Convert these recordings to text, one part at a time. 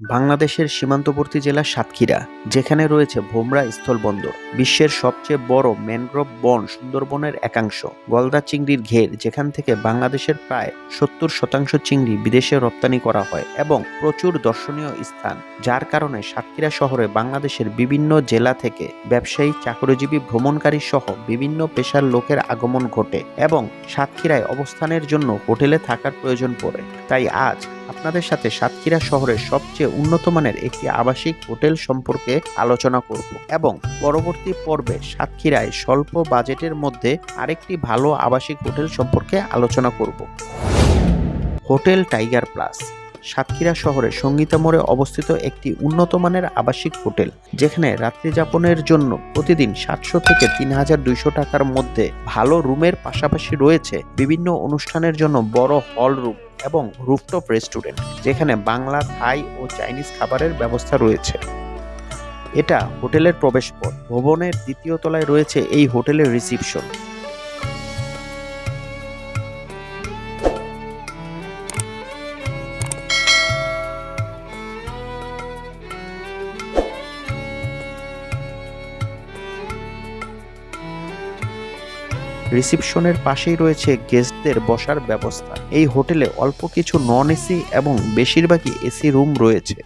বাংলাদেশের সীমান্তবর্তী জেলা সাতক্ষীরা, যেখানে রয়েছে ভোমরা স্থলবন্দর, বিশ্বের সবচেয়ে বড় ম্যানগ্রোভ বন সুন্দরবনের একাংশ, গলদা চিংড়ির ঘের, যেখান থেকে বাংলাদেশের প্রায় সত্তর শতাংশ চিংড়ি বিদেশে রপ্তানি করা হয় এবং প্রচুর দর্শনীয় স্থান, যার কারণে সাতক্ষীরা শহরে বাংলাদেশের বিভিন্ন জেলা থেকে ব্যবসায়ী, চাকরিজীবী, ভ্রমণকারী সহ বিভিন্ন পেশার লোকের আগমন ঘটে এবং সাতক্ষীরায় অবস্থানের জন্য হোটেলে থাকার প্রয়োজন পড়ে। তাই আজ আপনাদের সাথে সাতক্ষীরা শহরের সবচেয়ে উন্নত মানের একটি আবাসিক হোটেল সম্পর্কে আলোচনা করব এবং পরবর্তী পর্বে সাতক্ষীরায় স্বল্প বাজেটের মধ্যে আরেকটি ভালো আবাসিক হোটেল সম্পর্কে আলোচনা করব। হোটেল টাইগার প্লাস, সাতক্ষীরা শহরে সঙ্গীতা মোড়ে অবস্থিত একটি উন্নত মানের আবাসিক হোটেল, যেখানে রাত্রি যাপনের জন্য প্রতিদিন সাতশো থেকে তিন হাজার দুইশো টাকার মধ্যে ভালো রুমের পাশাপাশি রয়েছে বিভিন্ন অনুষ্ঠানের জন্য বড় হল রুম। এবং রুফটপ রেস্টুরেন্ট, যেখানে বাংলা, থাই ও চাইনিজ খাবারের ব্যবস্থা রয়েছে। এটা হোটেলের প্রবেশ প্রবেশপথ। ভবনের দ্বিতীয় তলায় রয়েছে এই হোটেলের রিসিপশন। রিসিপশনের পাশেই রয়েছে গেস্টদের বসার ব্যবস্থা। এই হোটেলে অল্প কিছু নন এসি এবং বেশিরভাগই এসি রুম রয়েছে।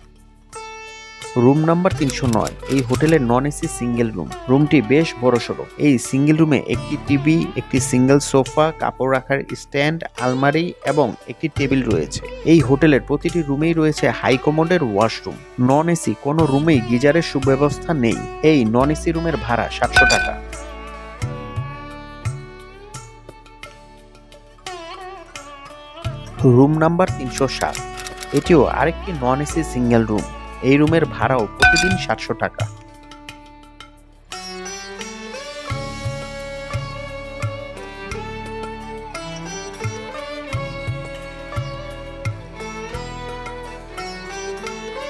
রুম নাম্বার তিনশো নয়, এই হোটেলের নন এসি সিঙ্গেল রুম রুমটি বেশ বড়সড়। এই সিঙ্গেল রুমে একটি টিভি, একটি সিঙ্গেল সোফা কাপড় রাখার স্ট্যান্ড আলমারি এবং একটি টেবিল রয়েছে। এই হোটেলের প্রতিটি রুমেই রয়েছে হাই কমোডের ওয়াশরুম নন এসি কোনো রুমেই গিজারের সুব্যবস্থা নেই। এই নন এসি রুমের ভাড়া সাতশো টাকা। রুম নাম্বার তিনশো সাত। এটিও আরেকটি নন এসি সিঙ্গেল রুম এই রুমের ভাড়াও প্রতিদিন সাতশো টাকা।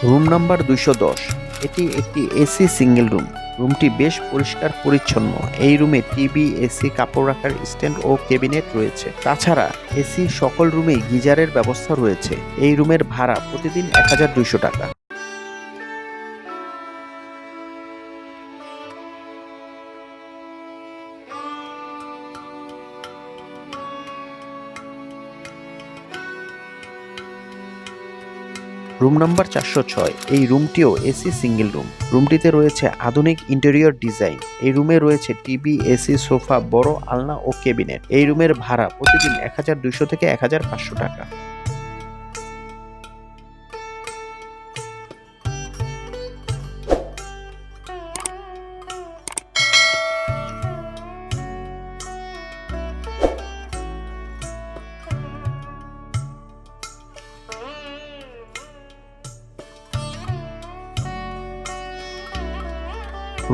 রুম নাম্বার দুইশো দশ। এটি একটি এসি সিঙ্গেল রুম রুমটি বেশ পরিষ্কার পরিচ্ছন্ন। এই রুমে টিভি, এসি, কাপড় রাখার স্ট্যান্ড ও ক্যাবিনেট রয়েছে। তাছাড়া এসি সকল রুমেই গিজারের ব্যবস্থা রয়েছে। এই রুমের ভাড়া প্রতিদিন এক হাজার দুইশো টাকা। রুম নাম্বার চারশো ছয়। এই রুমটিও এসি সিঙ্গেল রুম রুমটিতে রয়েছে আধুনিক ইন্টেরিয়র ডিজাইন এই রুমে রয়েছে টিভি এসি সোফা, বড় আলনা ও কেবিনেট এই রুমের ভাড়া প্রতিদিন এক হাজার দুইশো থেকে এক হাজার পাঁচশো টাকা।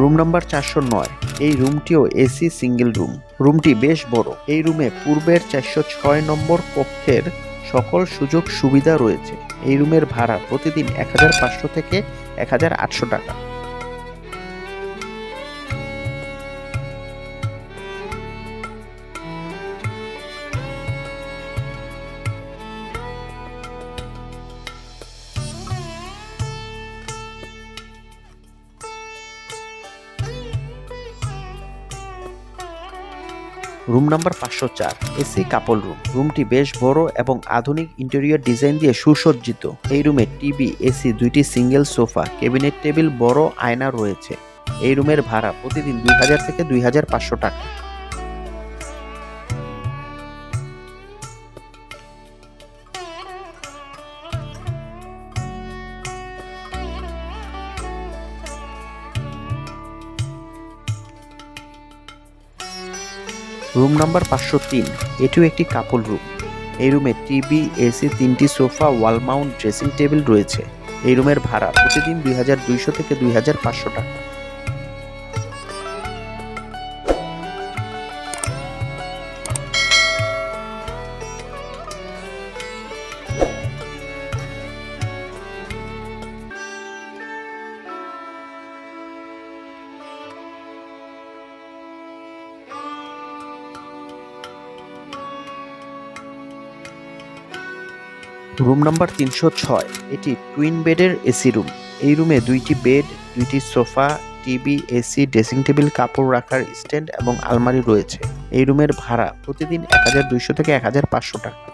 রুম নাম্বার চারশো নয়। এই রুমটিও এসি সিঙ্গেল রুম। রুমটি বেশ বড়। এই রুমে পূর্বের চারশো ছয় নম্বর কক্ষের সকল সুযোগ সুবিধা রয়েছে। এই রুমের ভাড়া প্রতিদিন এক হাজার পাঁচশো থেকে এক হাজার আটশো টাকা। রুম নাম্বার পাঁচশো চার, এসি কাপল রুম। রুমটি বেশ বড় এবং আধুনিক ইন্টেরিয়র ডিজাইন দিয়ে সুসজ্জিত। এই রুমে টিভি, এসি দুইটি সিঙ্গেল সোফা, ক্যাবিনেট টেবিল, বড় আয়না রয়েছে। এই রুমের ভাড়া প্রতিদিন দুই হাজার থেকে দুই হাজার পাঁচশো টাকা। রুম নাম্বার পাঁচশো তিন। এটিও একটি কাপল রুম। এই রুমে টিভি এসি, তিনটি sofa, wall mount, dressing table রয়েছে। এই রুমের ভাড়া প্রতিদিন দুই হাজার দুইশো থেকে দুই হাজার পাঁচশো টাকা। রুম নাম্বার তিনশো ছয়। এটি টুইন বেডের এসি রুম এই রুমে দুইটি বেড দুইটি sofa TV AC dressing table কাপড় রাখার স্ট্যান্ড এবং আলমারি রয়েছে। এই রুমের ভাড়া প্রতিদিন এক হাজার দুইশো থেকে এক হাজার পাঁচশো টাকা।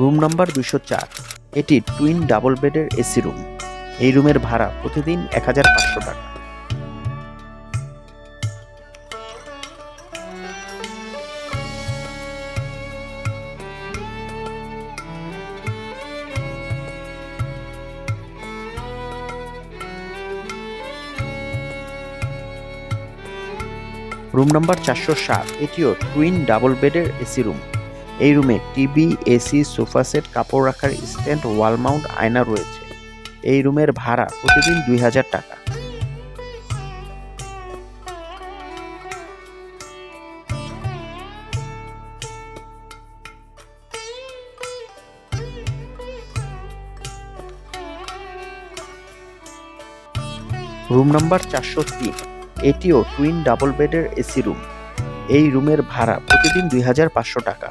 রুম নাম্বার দুশো চার। এটি টুইন ডাবল বেডের এসি রুম। এই রুমের ভাড়া প্রতিদিন এক হাজার পাঁচশো টাকা। রুম নাম্বার চারশো সাত, এটিও টুইন ডাবল বেডের এসি রুম। এই রুমে টিভি এসি সোফা সেট, কাপড় রাখার স্ট্যান্ড, ওয়াল মাউন্ট, আয়না রয়েছে। এই রুমের ভাড়া প্রতিদিন দুই হাজার টাকা। রুম নাম্বার চারশো তিন। এটিও টুইন ডাবল বেডের এসি রুম এই রুমের ভাড়া প্রতিদিন দুই হাজার পাঁচশো টাকা।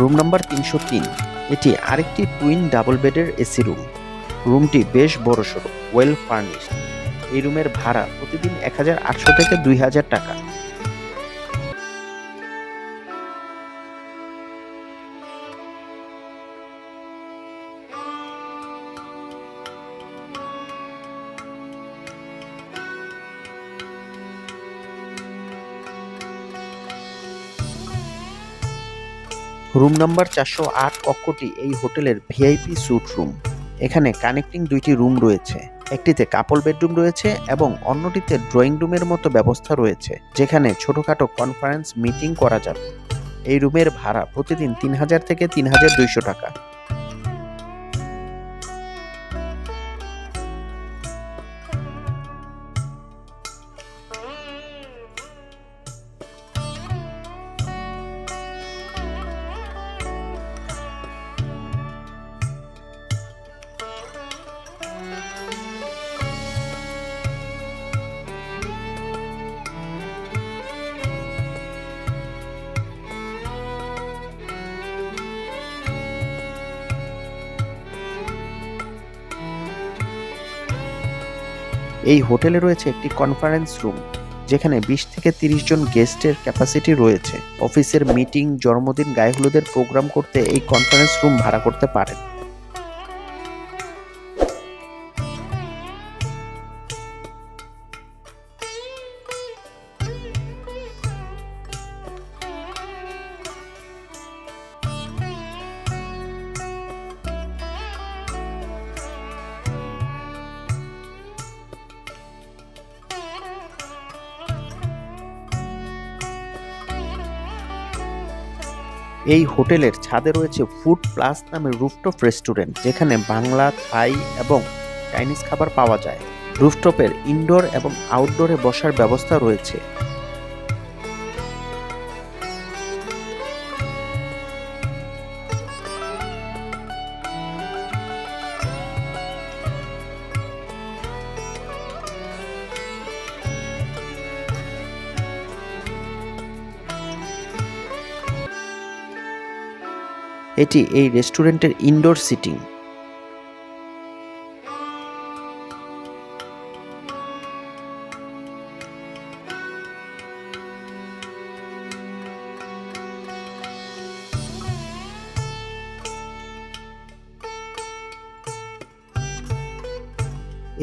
রুম নাম্বার তিনশো তিন। এটি আরেকটি টুইন ডাবল বেডের এসি রুম। রুমটি বেশ বড়সড়, ওয়েল ফার্নিশড। এই রুমের ভাড়া প্রতিদিন এক হাজার আটশো থেকে দুই হাজার টাকা। রুম নাম্বার চারশো আট কক্ষটি এই হোটেলের ভিআইপি স্যুট রুম। এখানে কানেক্টিং দুইটি রুম রয়েছে। একটিতে কাপল বেডরুম রয়েছে এবং অন্যটিতে ড্রয়িং রুমের মতো ব্যবস্থা রয়েছে, যেখানে ছোটখাটো কনফারেন্স মিটিং করা যাবে। এই রুমের ভাড়া প্রতিদিন তিন হাজার থেকে তিন হাজার দুইশো টাকা। এই হোটেলে রয়েছে একটি কনফারেন্স রুম যেখানে বিশ থেকে তিরিশ জন গেস্টের ক্যাপাসিটি রয়েছে। অফিসের মিটিং জন্মদিন, গায়ে হলুদের প্রোগ্রাম করতে এই কনফারেন্স রুম ভাড়া করতে পারেন। এই হোটেলের ছাদে রয়েছে ফুড প্লাস নামে রুফটপ রেস্টুরেন্ট, যেখানে বাংলা, থাই এবং চাইনিজ খাবার পাওয়া যায়। রুফটপের ইনডোর এবং আউটডোরে বসার ব্যবস্থা রয়েছে। এটি এই রেস্টুরেন্টের ইনডোর সিটিং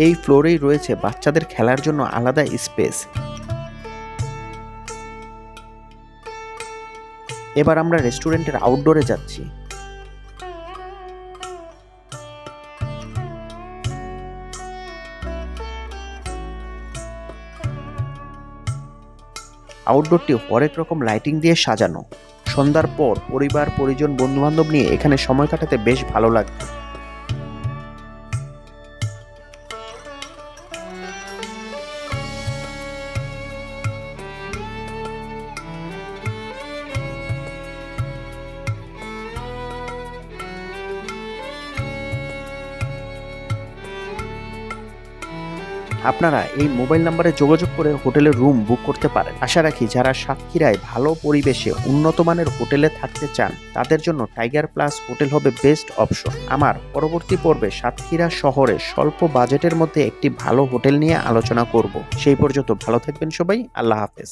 এই ফ্লোরেই রয়েছে বাচ্চাদের খেলার জন্য আলাদা স্পেস এবার আমরা রেস্টুরেন্টের আউটডোরে যাচ্ছি। আউটডোরটি হরেক রকম লাইটিং দিয়ে সাজানো। সন্ধ্যার পর পরিবার, পরিজন, বন্ধুবান্ধব নিয়ে এখানে সময় কাটাতে বেশ ভালো লাগবে আপনারা এই মোবাইল নাম্বারে যোগাযোগ করে হোটেলের রুম বুক করতে পারেন। আশা রাখি যারা সাতক্ষীরায় ভালো পরিবেশে উন্নত মানের হোটেলে থাকতে চান, তাদের জন্য টাইগার প্লাস হোটেল হবে বেস্ট অপশন। আমার পরবর্তী পর্বে সাতক্ষীরা শহরে স্বল্প বাজেটের মধ্যে একটি ভালো হোটেল নিয়ে আলোচনা করব। সেই পর্যন্ত ভালো থাকবেন সবাই, আল্লাহ হাফেজ।